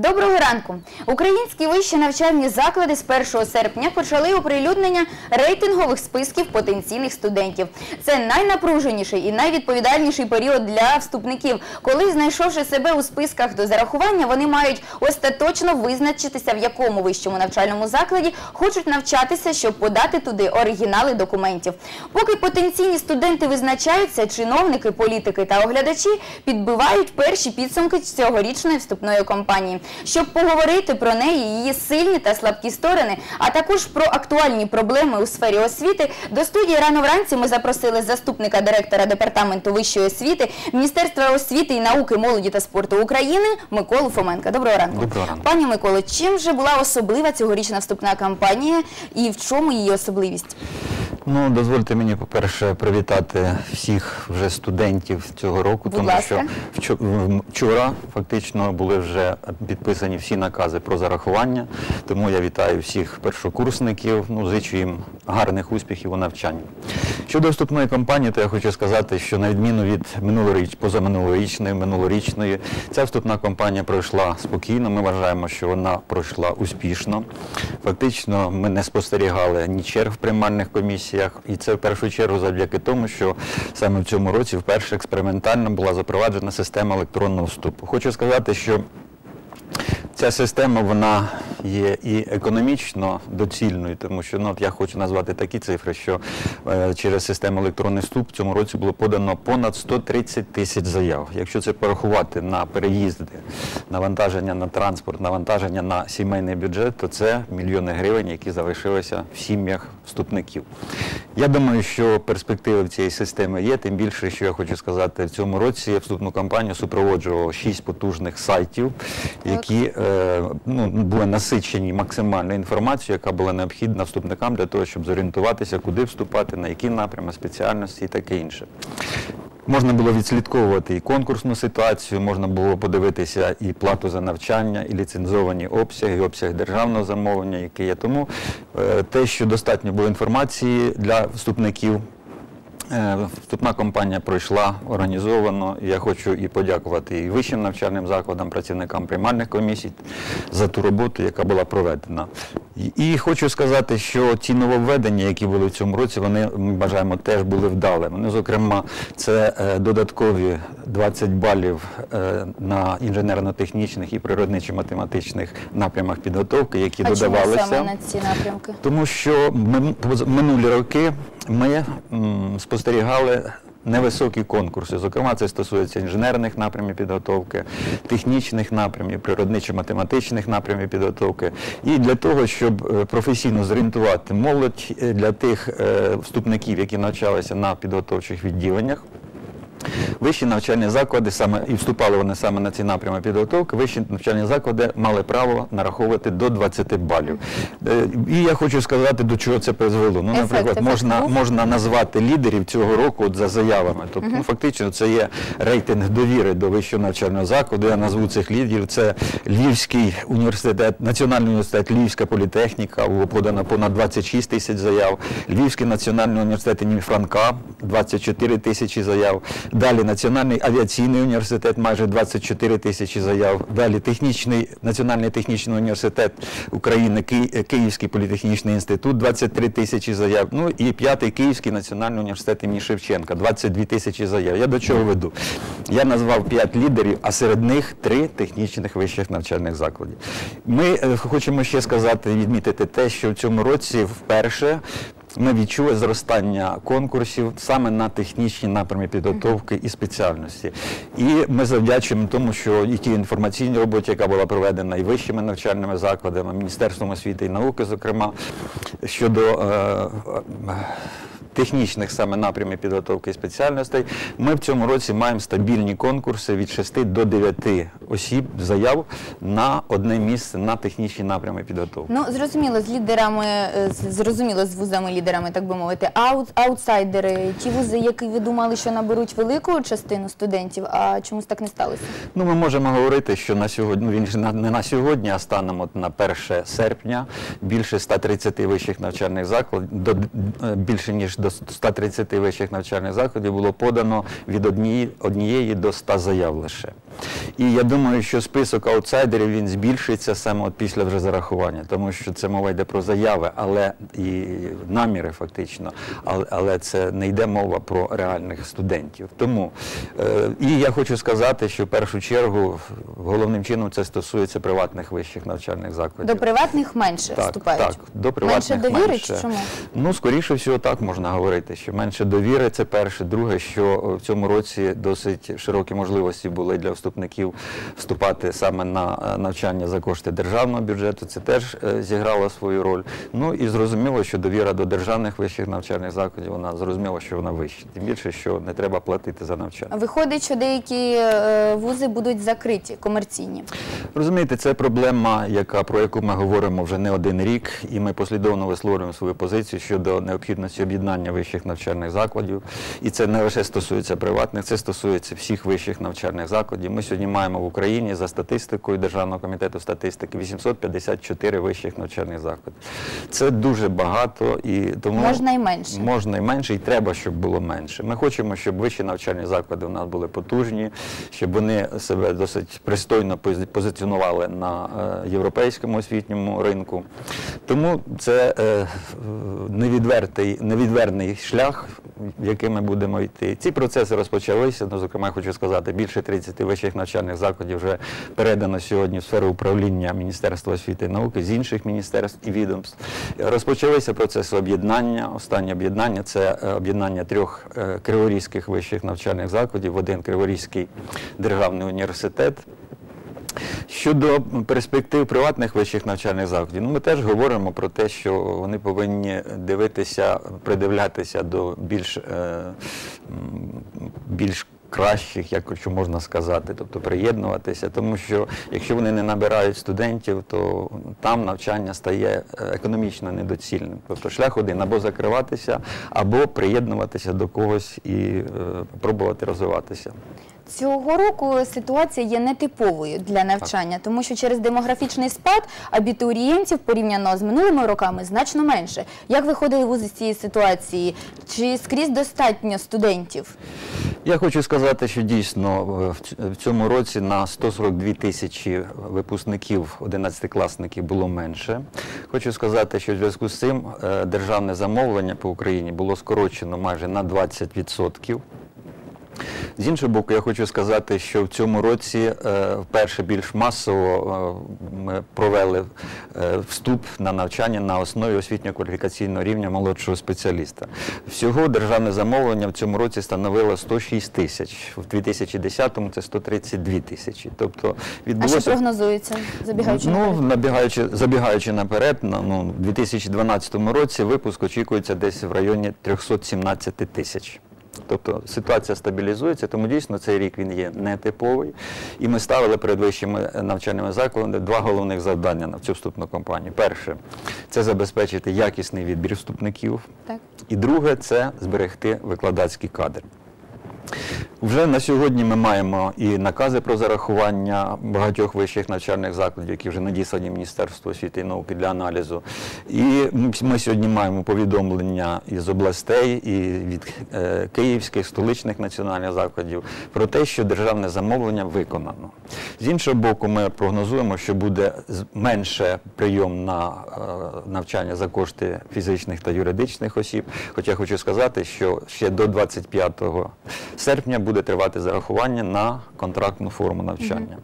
Доброго ранку! Українські вищі навчальні заклади з 1 серпня почали оприлюднення рейтингових списків потенційних студентів. Це найнапруженіший і найвідповідальніший період для вступників, коли, знайшовши себе у списках до зарахування, вони мають остаточно визначитися, в якому вищому навчальному закладі хочуть навчатися, щоб подати туди оригінали документів. Поки потенційні студенти визначаються, чиновники, політики та оглядачі підбивають перші підсумки цьогорічної вступної кампанії. Щоб поговорити про неї, її сильні та слабкі сторони, а також про актуальні проблеми у сфері освіти, до студії рано вранці ми запросили заступника директора департаменту вищої освіти Міністерства освіти і науки, молоді та спорту України Миколу Фоменка. Доброго ранку. Доброго ранку. Пані Миколо, чим же була особлива цьогорічна вступна кампанія і в чому її особливість? Ну, дозвольте мені, по-перше, привітати всіх вже студентів цього року, Будь тому ласка. що вчора фактично були вже підписані всі накази про зарахування. Тому я вітаю всіх першокурсників. Ну, зичу їм гарних успіхів у навчанні. Щодо вступної кампанії, то я хочу сказати, що на відміну від минулоріч, позаминулорічної, минулорічної, ця вступна кампанія пройшла спокійно. Ми вважаємо, що вона пройшла успішно. Фактично, ми не спостерігали ні черг в приймальних комісіях, і це в першу чергу завдяки тому, що саме в цьому році вперше експериментально була запроваджена система електронного вступу. Хочу сказати, що Ця система вона є і економічно доцільною, тому що ну, от я хочу назвати такі цифри, що е, через систему електронний вступ в цьому році було подано понад 130 тисяч заяв. Якщо це порахувати на переїзди, навантаження на транспорт, навантаження на сімейний бюджет, то це мільйони гривень, які залишилися в сім'ях вступників. Я думаю, що перспективи в цієї системи є, тим більше, що я хочу сказати, в цьому році вступну кампанію супроводжувало шість потужних сайтів, які е, ну, були насичені максимальною інформацією, яка була необхідна вступникам для того, щоб зорієнтуватися, куди вступати, на які напрями, спеціальності і таке інше. Можна було відслідковувати і конкурсну ситуацію, можна було подивитися і плату за навчання, і ліцензовані обсяги, і обсяг державного замовлення, який є. Тому е, те, що достатньо було інформації для вступників. Е, Вступна кампанія пройшла організовано. Я хочу і подякувати і вищим навчальним закладам, працівникам приймальних комісій за ту роботу, яка була проведена. І- хочу сказати, що ті нововведення, які були в цьому році, вони ми вважаємо теж були вдалими. Ну, зокрема, це е, додаткові 20 балів е, на інженерно-технічних і природничо-математичних напрямах підготовки, які А чому саме на ці напрямки? Тому що мин- минулі роки ми м, спостерігали невисокі конкурси. Зокрема, це стосується інженерних напрямів підготовки, технічних напрямів, природничо-математичних напрямів підготовки. І для того, щоб е, професійно зорієнтувати молодь е, для тих е, вступників, які навчалися на підготовчих відділеннях. Вищі навчальні заклади саме і вступали вони саме на ці напрями підготовки. Вищі навчальні заклади мали право нараховувати до 20 балів. Е, І я хочу сказати, до чого це призвело. Ну, наприклад, можна, можна назвати лідерів цього року от за заявами. Тобто, ну, фактично, це є рейтинг довіри до вищого навчального закладу. Я назву цих лідерів. Це Львівський університет, Національний університет, Львівська політехніка, було подано понад 26 тисяч заяв. Львівський національний університет імені Франка 24 тисячі заяв. Далі Національний авіаційний університет майже 24 тисячі заяв. Далі технічний Національний технічний університет України, Ки- Київський політехнічний інститут 23 тисячі заяв. Ну і п'ятий Київський національний університет імені Шевченка 22 тисячі заяв. Я до чого веду? Я назвав п'ять лідерів, а серед них три технічних вищих навчальних закладів. Ми е, хочемо ще сказати, відмітити те, що в цьому році вперше. Ми відчули зростання конкурсів саме на технічні напрями підготовки і спеціальності. І ми завдячуємо тому, що і ті інформаційні роботі, яка була проведена і вищими навчальними закладами, Міністерством освіти і науки, зокрема, щодо е, е, технічних саме напрямів підготовки і спеціальностей, ми в цьому році маємо стабільні конкурси від 6 до 9 осіб заяв на одне місце на технічні напрями підготовки. Ну, зрозуміло, з лідерами, е, зрозуміло, з вузами-лідерами, так би мовити, аут, аутсайдери, ті вузи, які ви думали, що наберуть велику частину студентів, а чомусь так не сталося? Ну, ми можемо говорити, що на сьогодні, ну, він ж не на сьогодні, а станом от на 1 серпня більше 130 вищих навчальних закладів, до, е, більше ніж до до 130 вищих навчальних закладів було подано від однієї, однієї до 100 заяв лише. І я думаю, що список аутсайдерів він збільшиться саме от після вже зарахування, тому що це мова йде про заяви, але і наміри фактично, але, але це не йде мова про реальних студентів. Тому е, і я хочу сказати, що в першу чергу головним чином це стосується приватних вищих навчальних закладів. До приватних менше Так, вступають. так, до приватних менше довіри менше. чи чому? Ну, скоріше всього, так можна говорити, що менше довіри це перше. Друге, що в цьому році досить широкі можливості були для вступників вступати саме на е, навчання за кошти державного бюджету. Це теж е, зіграло свою роль. Ну і зрозуміло, що довіра до державних вищих навчальних закладів, вона зрозуміло, що вона вища. Тим більше, що не треба платити за навчання. Виходить, що деякі е, вузи будуть закриті, комерційні. Розумієте, це проблема, яка про яку ми говоримо вже не один рік, і ми послідовно висловлюємо свою позицію щодо необхідності об'єднання вищих навчальних закладів. І це не лише стосується приватних, це стосується всіх вищих навчальних закладів. Ми сьогодні маємо в Україні за статистикою Державного комітету статистики 854 вищих навчальних закладів. Це дуже багато і тому Можна і менше. Можна і менше, і треба, щоб було менше. Ми хочемо, щоб вищі навчальні заклади у нас були потужні, щоб вони себе досить пристойно позиціонували на е, європейському освітньому ринку. Тому це е, невідвертий, невідверний шлях, яким ми будемо йти. Ці процеси розпочалися. Ну, зокрема, я хочу сказати, більше 30 вищих навчальних закладів вже передано сьогодні в сферу управління Міністерства освіти і науки з інших міністерств і відомств. Розпочалися процеси об'єднання. Останнє об'єднання це е, об'єднання трьох е, криворізьких вищих навчальних закладів в один Криворізький державний університет. Щодо перспектив приватних вищих навчальних закладів, ну ми теж говоримо про те, що вони повинні дивитися, придивлятися до більш, е, більш кращих, як що можна сказати, тобто приєднуватися, тому що якщо вони не набирають студентів, то там навчання стає е, економічно недоцільним. Тобто шлях один або закриватися, або приєднуватися до когось і е, пробувати розвиватися. Цього року ситуація є нетиповою для навчання, тому що через демографічний спад абітурієнтів порівняно з минулими роками значно менше. Як виходили вузи з цієї ситуації? Чи скрізь достатньо студентів? Я хочу сказати, що дійсно е, в цьому році на 142 тисячі випускників 11-класників було менше. Хочу сказати, що в зв'язку з цим е, державне замовлення по Україні було скорочено майже на 20%. З іншого боку, я хочу сказати, що в цьому році е, вперше більш масово е, ми провели е, вступ на навчання на основі освітньо-кваліфікаційного рівня молодшого спеціаліста. Всього державне замовлення в цьому році становило 106 тисяч, в 2010-му це 132 тисячі. Тобто А що прогнозується, забігаючи ну, наперед? набігаючи, забігаючи наперед, на, ну, в 2012 році випуск очікується десь в районі 317 тисяч. Тобто ситуація стабілізується, тому дійсно цей рік він є нетиповий. І ми ставили перед вищими е, навчальними закладами два головних завдання на цю вступну кампанію. Перше це забезпечити якісний відбір вступників. Так. І друге це зберегти викладацький кадр. Вже на сьогодні ми маємо і накази про зарахування багатьох вищих навчальних закладів, які вже надіслані Міністерству освіти і науки для аналізу. І ми- сьогодні маємо повідомлення із областей, і від е, київських столичних національних закладів про те, що державне замовлення виконано. З іншого боку, ми прогнозуємо, що буде менше прийом на е, навчання за кошти фізичних та юридичних осіб. Хоча хочу сказати, що ще до 25 серпня буде тривати зарахування на контрактну форму навчання.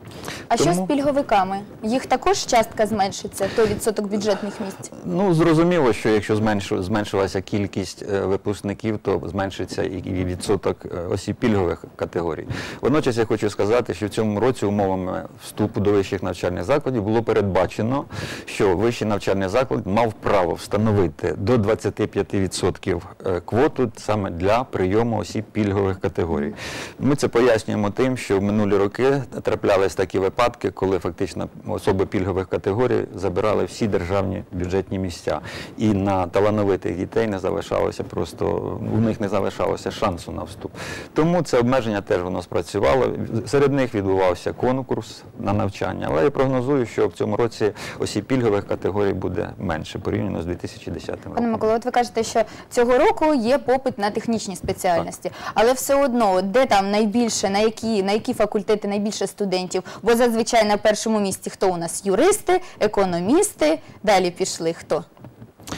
А що з пільговиками? Їх також частка зменшиться, той відсоток бюджетних місць? Ну, зрозуміло, що якщо зменшилася кількість е, випускників, то зменшиться і, і відсоток е, осіб пільгових категорій. Водночас я хочу сказати, що в цьому році умовами вступу до вищих навчальних закладів було передбачено, що вищий навчальний заклад мав право встановити до 25% е, квоту саме для прийому осіб пільгових категорій. Ми це пояснюємо тим, що в минулі роки траплялись такі випадки, коли фактично особи пільгових категорій забирали всі державні бюджетні місця. І на талановитих дітей не залишалося просто, у них не залишалося шансу на вступ. Тому це обмеження теж воно спрацювало. Серед них відбувався конкурс на навчання, але я прогнозую, що в цьому році осіб пільгових категорій буде менше порівняно з 2010 роком. Пане Микола, от ви кажете, що цього року є попит на технічні спеціальності, але все одно, от де там найбільше, на які, на які факультети найбільше студентів? Бо зазвичай на першому місці хто у нас? Юристи, економісти, далі пішли хто?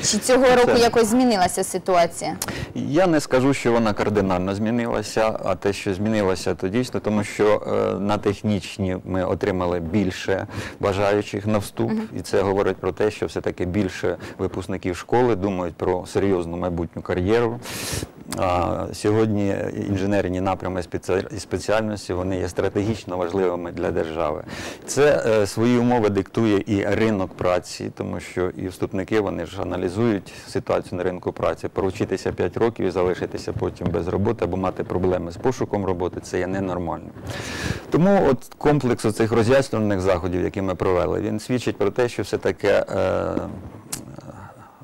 Чи цього року це- якось змінилася ситуація? Я не скажу, що вона кардинально змінилася, а те, що змінилося, то дійсно, тому що е, на технічні ми отримали більше бажаючих на вступ, і це говорить про те, що все-таки більше випускників школи думають про серйозну майбутню кар'єру. Сьогодні інженерні напрями і спеціальності вони є стратегічно важливими для держави. Це е, свої умови диктує і ринок праці, тому що і вступники вони ж аналізують ситуацію на ринку праці. Поручитися 5 років і залишитися потім без роботи або мати проблеми з пошуком роботи це є ненормально. Тому от комплекс цих роз'яснювальних заходів, які ми провели, він свідчить про те, що все таки.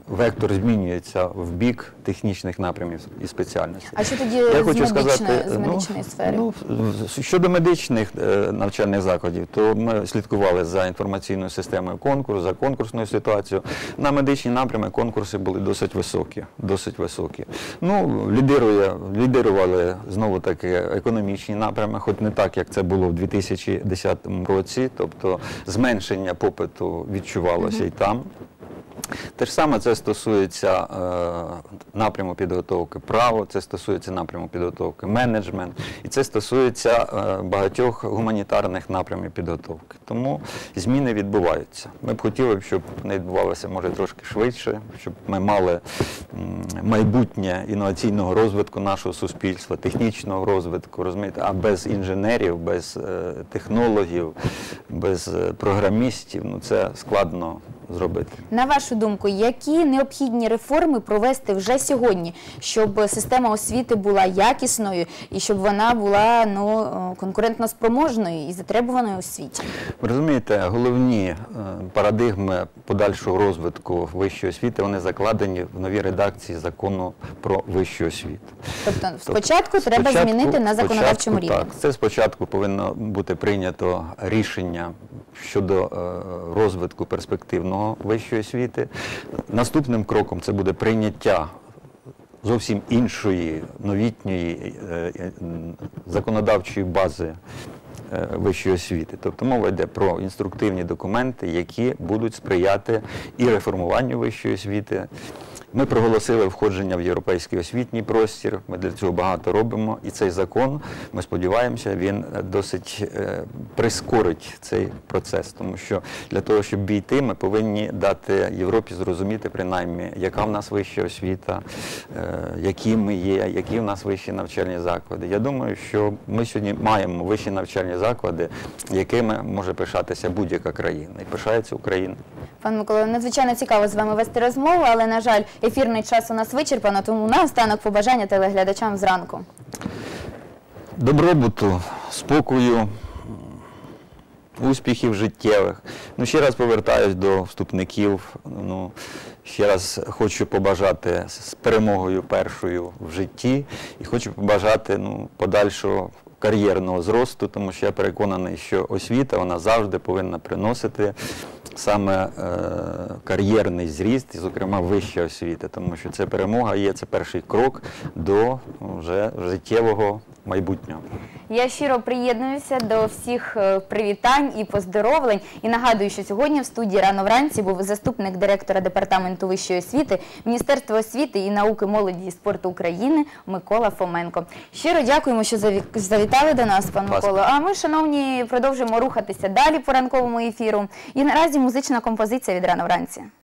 Вектор змінюється в бік технічних напрямів і спеціальностей. А що тоді Я з, хочу медичної, сказати, з ну, сфери? Ну, щодо медичних е, навчальних закладів, то ми слідкували за інформаційною системою конкурсу, за конкурсною ситуацією. На медичні напрями конкурси були досить високі. Досить високі. Ну, лідирує, лідирували знову таки економічні напрями, хоч не так, як це було в 2010 році, тобто зменшення попиту відчувалося і там. Те ж саме це стосується е, напряму підготовки право, це стосується напряму підготовки менеджмент, і це стосується е, багатьох гуманітарних напрямів підготовки. Тому зміни відбуваються. Ми б хотіли, щоб вони відбувалися може трошки швидше, щоб ми мали майбутнє інноваційного розвитку нашого суспільства, технічного розвитку, розумієте, а без інженерів, без е, технологів, без е, програмістів, ну це складно зробити. На вашу думку, які необхідні реформи провести вже сьогодні, щоб система освіти була якісною і щоб вона була ну е, конкурентно спроможною і затребуваною у світі? Ви розумієте, головні е, парадигми подальшого розвитку вищої освіти вони закладені в новій редакції закону про вищу освіту. Тобто, спочатку треба Спочатку- змінити на законодавчому рівні. Так, це спочатку повинно бути прийнято рішення щодо е, розвитку перспективного вищої освіти. Наступним кроком це буде прийняття зовсім іншої новітньої е, е, законодавчої бази е, вищої освіти. Тобто мова йде про інструктивні документи, які будуть сприяти і реформуванню вищої освіти. Ми проголосили входження в європейський освітній простір. Ми для цього багато робимо. І цей закон, ми сподіваємося, він е, досить е, прискорить цей процес, тому що для того, щоб війти, ми повинні дати Європі зрозуміти, принаймні, яка в нас вища освіта, е, які ми є, які в нас вищі навчальні заклади. Я думаю, що ми сьогодні маємо вищі навчальні заклади, якими може пишатися будь-яка країна, і пишається Україна. Пан Микола, надзвичайно цікаво з вами вести розмову, але на жаль, ефірний час у нас вичерпано, тому наостанок побажання телеглядачам зранку. добробуту, спокою, успіхів життєвих. Ну, ще раз повертаюсь до вступників. Ну, ще раз хочу побажати з перемогою першою в житті і хочу побажати ну, подальшого кар'єрного зросту, тому що я переконаний, що освіта вона завжди повинна приносити саме е, кар'єрний зріст, і, зокрема, вища освіта, тому що це перемога є, це перший крок до ну, вже життєвого майбутнього. Я щиро приєднуюся до всіх е, привітань і поздоровлень. І нагадую, що сьогодні в студії рано вранці був заступник директора департаменту вищої освіти Міністерства освіти і науки молоді і спорту України Микола Фоменко. Щиро дякуємо, що заві- завітали до нас, пан. Микола. А ми, шановні, продовжимо рухатися далі по ранковому ефіру. І наразі музична композиція від рано вранці.